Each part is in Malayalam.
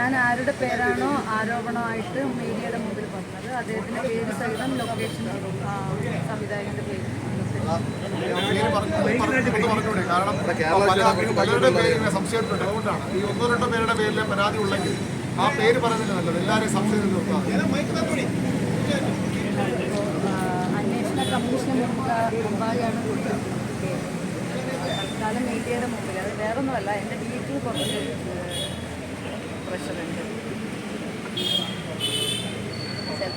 ഞാൻ ആരുടെ പേരാണോ ആരോപണമായിട്ട് മീഡിയയുടെ മുമ്പിൽ പറഞ്ഞത്. അദ്ദേഹത്തിന്റെ പേര് സഹിതം ലൊക്കേഷൻ ആ, സംവിധായകന്റെ പേര്. കാരണം ഈ ഒന്നോ രണ്ടോ പേരുടെ പേരിലെ പരാതി ഉള്ളെങ്കിൽ ആ പേര് ആ, അന്വേഷണ കമ്മീഷന് മുമ്പ് മുമ്പാകെയാണ് കൊടുത്തത് തൽക്കാലം മീഡിയയുടെ മുമ്പിൽ. അത് വേറൊന്നുമല്ല എന്റെ വീട്ടിൽ കുറച്ച് excelente.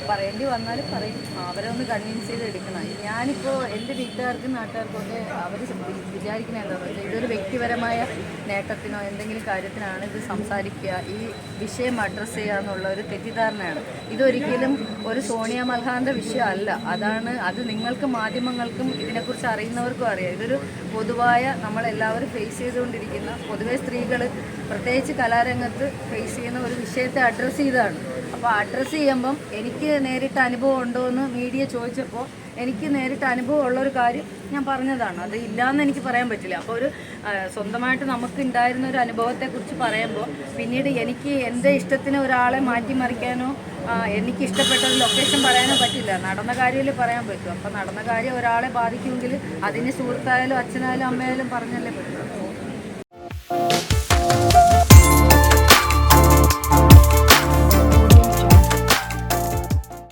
പറയേണ്ടി വന്നാൽ പറയും. അവരെ ഒന്ന് കൺവിൻസ് ചെയ്ത് എടുക്കണം. ഞാനിപ്പോൾ എന്റെ വീട്ടുകാർക്കും നാട്ടുകാർക്കും ഒക്കെ അവർ വിചാരിക്കുന്നതെന്താ വെച്ചാൽ ഇതൊരു വ്യക്തിപരമായ നേട്ടത്തിനോ എന്തെങ്കിലും കാര്യത്തിനാണ് ഇത് സംസാരിക്കുക. ഈ വിഷയം അഡ്രസ്സ് ചെയ്യുക എന്നുള്ള ഒരു തെറ്റിദ്ധാരണയാണ്. ഇതൊരിക്കലും ഒരു സോണിയ മൽഹാന്റെ വിഷയമല്ല. അതാണ് അത് നിങ്ങൾക്ക് മാധ്യമങ്ങൾക്കും ഇതിനെക്കുറിച്ച് അറിയുന്നവർക്കും അറിയാം. ഇതൊരു പൊതുവായ നമ്മളെല്ലാവരും ഫേസ് ചെയ്തുകൊണ്ടിരിക്കുന്ന പൊതുവെ സ്ത്രീകൾ പ്രത്യേകിച്ച് കലാരംഗത്ത് ഫേസ് ചെയ്യുന്ന ഒരു വിഷയത്തെ അഡ്രസ്സ് ചെയ്തതാണ്. അപ്പോൾ അഡ്രസ്സ് ചെയ്യുമ്പം എനിക്ക് നേരിട്ട് അനുഭവം ഉണ്ടോ എന്ന് മീഡിയ ചോദിച്ചപ്പോൾ എനിക്ക് നേരിട്ട് അനുഭവം ഉള്ളൊരു കാര്യം ഞാൻ പറഞ്ഞതാണ്. അത് ഇല്ലയെന്ന് എനിക്ക് പറയാൻ പറ്റില്ല. അപ്പോൾ ഒരു സ്വന്തമായിട്ട് നമുക്ക് ഉണ്ടായിരുന്ന ഒരു അനുഭവത്തെക്കുറിച്ച് പറയുമ്പോൾ പിന്നീട് എനിക്ക് എന്റെ ഇഷ്ടത്തിന് ഒരാളെ മാറ്റിമറിക്കാനോ എനിക്ക് ഇഷ്ടപ്പെട്ട ഒരു ലൊക്കേഷൻ പറയാനോ പറ്റില്ല. നടന്ന കാര്യമല്ലേ പറയാൻ പറ്റും. അപ്പോൾ നടന്ന കാര്യം ഒരാളെ ബാധിക്കുമെങ്കിൽ അതിന് സുഹൃത്തായാലും അച്ഛനായാലും അമ്മയായാലും പറഞ്ഞല്ലേ പറ്റും.